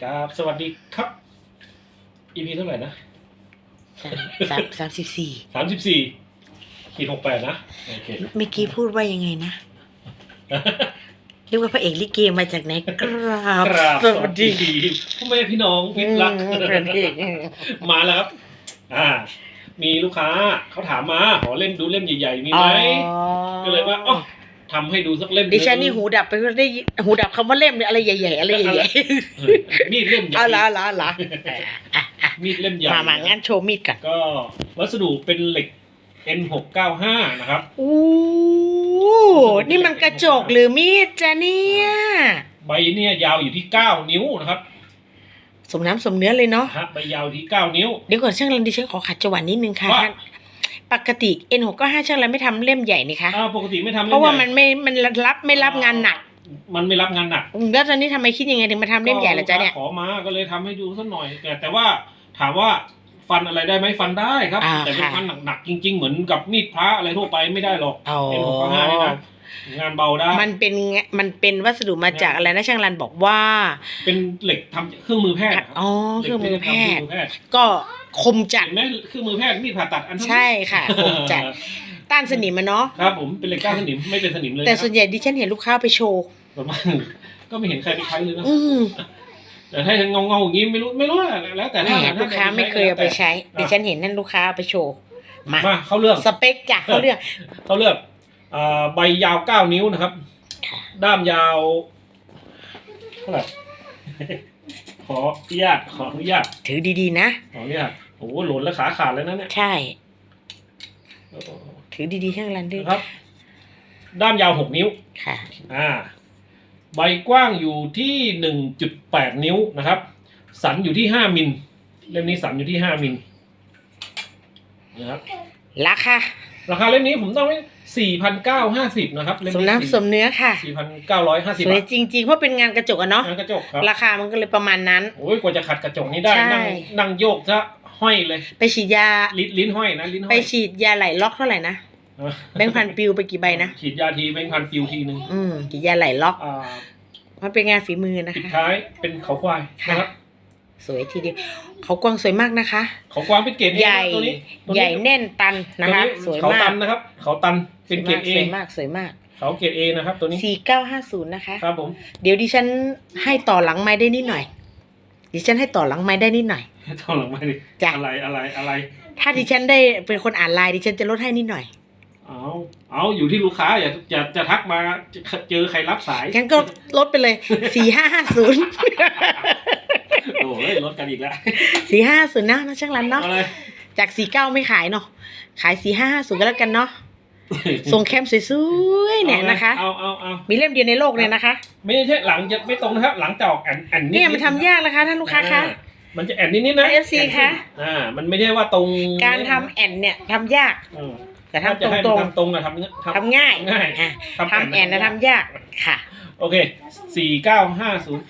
ครับสวัสดีครับ EP เท่าไหร่นะสามสามสามสิบสี่สามสิบสี่ขีดหกแปดนะโอเคเมื่อกี้พูดว่ายังไงนะเรียกว่าพระเอกลิเกมาจากไหนกราบกราบสวัสดีพ่อแม่พี่น้องมิตรรักอืมพระเอกมาแล้วครับ อ่า มีลูกค้าเขาถามมาขอเล่มดูเล่มใหญ่ๆมีอ๋ไหอมก็เลยว่าอ๋อ ทำให้ดูสักเล่มดิฉันนี่หูดับไปได้ยินหูดับคำว่าเล่มเนี่ยอะไรใหญ่ๆอะไรใหญ่เออมีดเล่มใหๆญ่เอาละเอาละเอาละอะอะมีดเล่มใหญ่มามางั้นโชว์มีดกันก็วัสดุเป็นเหล็ก N695 นะครับ อู้นี่มันกระจกหรือมีดจ้ะเนี่ยใบเนี่ยยาวอยู่ที่ 9 นิ้วนะครับสมน้ำสมเนื้อเลยเนาะฮะใบยาวที่ 9 นิ้ว เดี๋ยวก่อนช่างรันดิฉันขอขัดจังหวะนิดนึงค่ะว่า ท่าน ปกติ N6 ก็ห้าช่างรันไม่ทำเล่มใหญ่นี่คะ อ่าปกติไม่ทำเพราะว่าล่มันใหญ่ไม่มันรับไม่รับงานหนัก มันไม่รับงานหนักแล้วตอนนี้ทำไมคิดยังไงถึงมาทำเล่มใหญ่ล่ะจ๊ะเนี่ยก็ลูกค้าขอมาก็เลยทำให้ดูสักหน่อย แต่แต่ว่าถามว่าฟันอะไรได้ไหมฟันได้ครับ อ่าแต่เป็นค่ะ ฟันหนักๆจริง ๆ เหมือนกับมีดพระอะไรทั่วไปไม่ได้หรอก อ๋อ N695 นี่นะ งานเบาได้มันเป็นไงมันเป็นวัสดุมาจากอะไรนะช่างรันบอกว่า เป็นเหล็กทำเครื่องมือแพทย์ครับอ๋อเครื่องมือแพทย์เหล็กที่ทำเครื่องมือแพทย์ ก็คมจัดเห็นไหมเครื่องมือแพทย์มีดผ่าตัดอันเท่านี้ใช่ค่ะคมจัดต้านสนิมอะเนาะครับผมเป็นเหล็กก้านสนิมไม่เป็นสนิมเลยแต่นะส่วนใหญ่ดิฉันเห็นลูกค้าไปโชว์ประมาณก็ไม่เห็นใครไปใช้เลยนะอืมแต่ถ้าเงาเงาๆอย่างนี้ไม่รู้ไม่รู้อะแล้วแต่แหถ้ามลูกค้าไม่เคยเอาไปใช้ดิฉันเห็นนั่นลูกค้าเอาไปโชว์มามาเข้าเรื่องสเปคจ้ะเขาเรื่องเขาเลือกอ่า ใบยาวเก้านิ้วนะครับค่ะด้ามยาวเท่าไหร่ ขออนุญาตขออนุญาตถือดีๆนะ ขออนุญาตโอ้โหหล่นแล้วขาขาดแล้วนะเนี่ยใช่ ถือดีๆช่างรันด้วยนะครับ ด้ามยาวหกนิ้ว ค่ะ อ่า ใบกว้างอยู่ที่หนึ่งจุดแปดนิ้วนะครับ สันอยู่ที่ห้ามิล เล่มนี้สันอยู่ที่ห้ามิลนะครับราคา ราคาเล่มนี้ผมต้องไว้สี่พันเก้าห้าสิบนะครับเล่มสมนี้น้ำสมเนื้อค่ะสี่พันเก้าร้อยห้าสิบสวยบาทจริงๆ เพราะเป็นงานกระจกอะเนาะงานกระจกครับราคามันก็เลยประมาณนั้นโอ้ยกว่าจะขัดกระจกนี้ได้ใช่นั่งนั่งโยกซะห้อยเลย ไปฉีดยาลิ้นลิ้นห้อยนะลิ้นห้ไปอยฉีดยาไหลล็อกเท่าไหร่นะอะแบงค์พันปิวไปกี่ใบนะฉีดยาทีแบงค์พันฟิวทีหนึ่งอืมฉีดยาไหลล็อกอ่ามันเป็นงานฝีมือนะปิดคะท้ายเป็นเขาควายค่ะนะครับ สวยทีเดียวเขากวางสวยมากนะคะ เขาควายเป็นเกรด A ใหญ่ตัวนี้ตัวนี้ใหญ่แน่นตันนะคะตัวสวยเขามาตักนนะครับ เขาตันเป็นเกรดเอสวยมากสวยมาก เขาเกรดเอนะครับ ตัวนี้สี่เก้าห้าศูนย์นะคะ ครับผม เดี๋ยวดิฉันให้ต่อหลังไม้ได้นิดหน่อย ดิฉันให้ต่อหลังไม้ได้นิดหน่อยเท่าหลังไม่ดิจ้ะอะไรอะไรอะไร ถ้าดิฉันได้เป็นคนอ่านไลน์ดิฉันจะลดให้นิดหน่อยเอาเอาอยู่ที่ลูกค้าอย่าอย่าจะทักมาเจอใครรับสายงั้นก็ลดไปเลยสี่ห้าห้าศูนย์ โอ้ยลดกันอีกแล้วสี่ห้าศูนย์นะนะช่างรันเนาะอะไรจากสี่เก้าไม่ขายเนาะขายสี่ห้าห้าศูนย์ก็แล้วกันเนาะส่งแคมสวยๆเนี่ยนะคะ เอาเอาเอามีเล่มเดียวในโลกเลยนะคะ ไม่ใช่หลังจะไม่ตรงนะครับ หลังจะออกแอนแอนนิดเนี่ยมันทำยากนะคะท่านลูกค้าคะอ่มันจะแอนนิดนิดๆนะ FC แอนขึ้นคะอ่ามันไม่ใช่ว่าตรง การทำแอนเนี่ยทำยากอืมแต่ถ้าทำตจะให้รมันงทำตรงอะทำๆทำง่ายง่ายอะทำแอนนะทำยากค่ะ โอเคสี่เก้าห้าศูนย์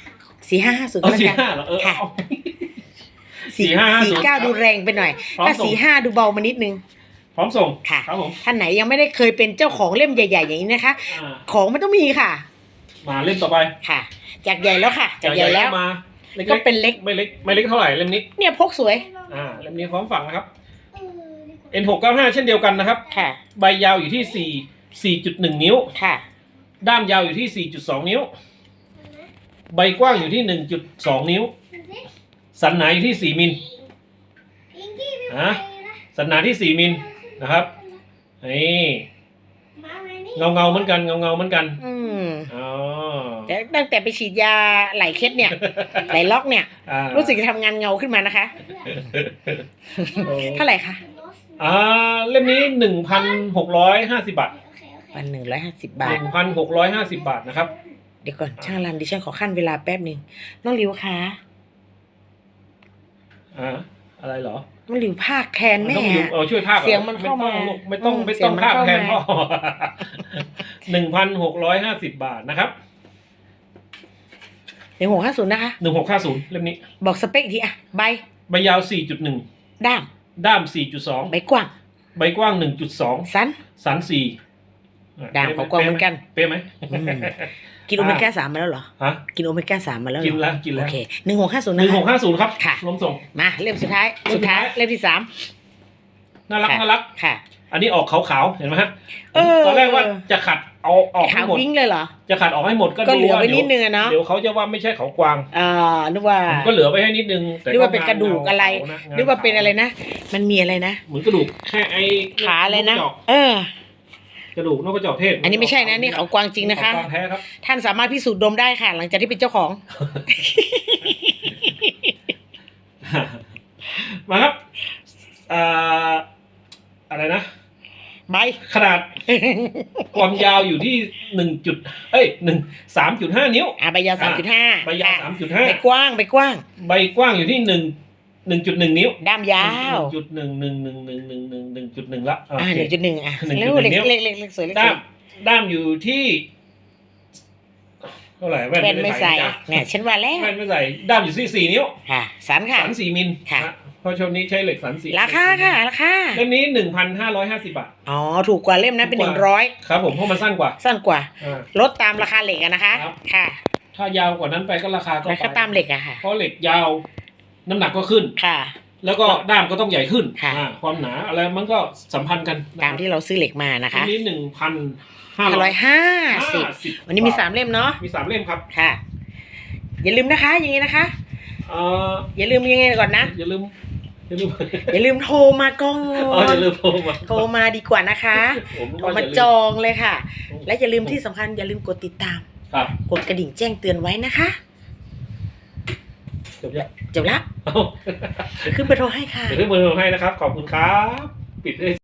สี่ห้าห้าศูนย์เอก็อแล้วสี่กัน ห้าเหรอเออค่ะ เอา สี่4550สี่เก้าดูแรงไปหน่อย พร้อมถ้าส่ง สี่ห้าดูเบามานิดนึง พร้อมส่งค่ะ ครับผมท่านไหนยังไม่ได้เคยเป็นเจ้าของเล่มใหญ่ ๆ อย่างนี้นะคะ อ่าของมันต้องมีค่ะ มาเล่มต่อไปค่ะ จากใหญ่แล้วค่ะ จากใหญ่แล้ว มาเล็กๆก็เป็นเล็ก ไม่เล็กไม่เล็กเท่าไหร่เล่มนี้ เนี่ยพกสวย อ่าเล่มนี้พร้อมฝังนะครับ N695 เช่นเดียวกันนะครับ ค่ะ ใบยาวอยู่ที่ 4 4.1 นิ้ว ค่ะ ด้ามยาวอยู่ที่ 4.2 นิ้ว ใบกว้างอยู่ที่ 1.2 นิ้ว สันหนาอยู่ที่ 4 มิลอะสันหนาที่ 4 มิลนะครับนี่เงาเงาๆเหมือนกันเงาเงาๆเหมือนกันอืมอ๋อแต่ตั้งแต่ไปฉีดยาไหลเคสเนี่ย ไหลล็อกเนี่ยอ่ารู้สึกจะทำงานเงาขึ้นมานะคะโอ้เท่าไหร่คะอ่าเล่มนี้1,650บาทวันหนึ่งร้อยห้าสิบบาท1,650บาทนะครับ เดี๋ยวก่อนช่างรันดิฉันขอขั้นเวลาแป๊บหนึ่งน้องหลิวคะอ่าอะไรเหรอน้องหลิวภาคแทนแม่ต้องอยู่อะเออช่วยภาพหรอเสียงมันเข้ามาไม่ต้องอืมไม่ต้องเสียงมันภาพเข้าแทนมาพ่อหนึ่งพันหกร้อยห้าสิบบาทนะครับหนึ่งหกห้าศูนย์นะคะหนึ่งหกห้าศูนย์เล่มนี้ บอกสเปคอีกทีอะใบใบยาวสี่จุดหนึ่งด้ามด้ามสี่จุดสองใบกว้าง ใบกว้างหนึ่งจุดสองสันสันสี่ ด้ามเขากว้างเหมือนกัน เป๊ะไหมอืมกินโอเมก้าสามมาแล้วเหรอฮะกินโอเมก้าสามมาแล้วเหรกิอนแล้วกินโอแล้วเคหนึ่งหกห้าศูนย์หนะนึ่งหคะกห้าศูนย์ครับค่ะรวมส่งมาเล่มสุดท้ายเล่มสุสุดดท้าท้ายยเล่มที่สามน่ารักค่ะน่ารักค่ะ อันนี้ออกขาวๆเห็นไหมฮะเออตอนแรกว่าจะขัดเอาออกให้ขาวหมดวิ่งเลยเหรอจะขัดออกให้หมดก็ก็เหลือดูว่าไว้นิดนึงอะเนาะเดี๋ยวเขาจะว่าไม่ใช่เขากวางอ่านึกว่าผมก็เหลือไว้ให้นิดนึงแต่นึกว่าเป็นกระดูกอะไรงเงนึกว่าเป็นอะไรนะ มันมีอะไรนะเหมือนกระดูกแค่ไอ้ขาอะไรนะกจอกเออ กระดูกนกกระจอกเทศอันนี้ไม่ใช่นะนี่เขากวางจริงนะคะเขากวางแท้ครับ ท่านสามารถพิสูจน์ดมได้ค่ะ หลังจากที่เป็นเจ้าของ มาครับอ่าอะไรนะ ใบ ขนาด ความยาวอยู่ที่หนึ่งจุดเอ้ยหนึ่งสามจุดห้านิ้ว อ่าใบยาวสามจุดห้าใบยาวสามจุดห้าใบกว้างใบกว้าง ใบกว้างอยู่ที่หนึ่ง หนึ่งจุดหนึ่งนิ้วด้ามยาวจุดหนึ่งหนึ่งหนึ่งหนึ่งหนึ่งหนึ่งหนึ่งจุดหนึ่งละโออ่าเคหนึ่งจุดหนึ่งอะ1.1เร็วเล็กนิ้วเล็กเล็กเล็กสวยเล็กสด้าวยมด้ามอยู่ที่เท่าไหร่แว่นแว่นไม่ใส่จ้ะเนี่ยฉันว่าแล้วแว่นไม่ใส่ด้ามอยู่ที่สี่นิ้วค่ะสันค่ะสันสี่มิลค่ะนเพราะช่วงนี้ใช้เหล็กสันสี่ราคาค่ะราคาเล่มนี้หนึ่งพันห้าร้อยห้าสิบบาทอ๋อถูกกว่าเล่มนั้นเป็นถูหกนึ่กงว่าร้อยครับผมเพราะมันสั้นกว่า สั้นกว่าอ่าลดตามราคาเหล็กอะนะคะครับค่ะ ถ้ายาวกว่านั้นไปก็ราคาก็แล้วก็ไปตามเหล็กอะค่ะเพราะเหล็กยาว น้ำหนักก็ขึ้น ค่ะ แล้วก็ด้ามก็ต้องใหญ่ขึ้นค่ะ อ่าความหนาอะไรมันก็สัมพันธ์กันตามที่เราซื้อเหล็กมานะคะอันนี้หนึ่งพันห้าห้าร้ร้ออยยห้าสิบสิบวันนี้มีสามเล่มเนาะมีสามเล่มครับค่ะ อย่าลืมนะคะ อย่างนี้นะคะ เอ่ออย่าลืมยังไงก่อนนะ อย่าลืมอย่าลืมอย่าลืมโทรมาก่ออ๋ออย่านลืมโทรมาโทรมาดีกว่านะคะผมโทรว่ามาอย่ลืจองเลยค่ะ และอย่าลืมที่สำคัญอย่าลืมกดติดตาม ครับ กดกระดิ่งแจ้งเตือนไว้นะคะ จบยังจบละเอ้าเดี๋ยวขึ้นไปโทรให้ค่ะ เดี๋ยวขึ้นเบอร์โทรให้นะครับ ขอบคุณครับ ปิดเลย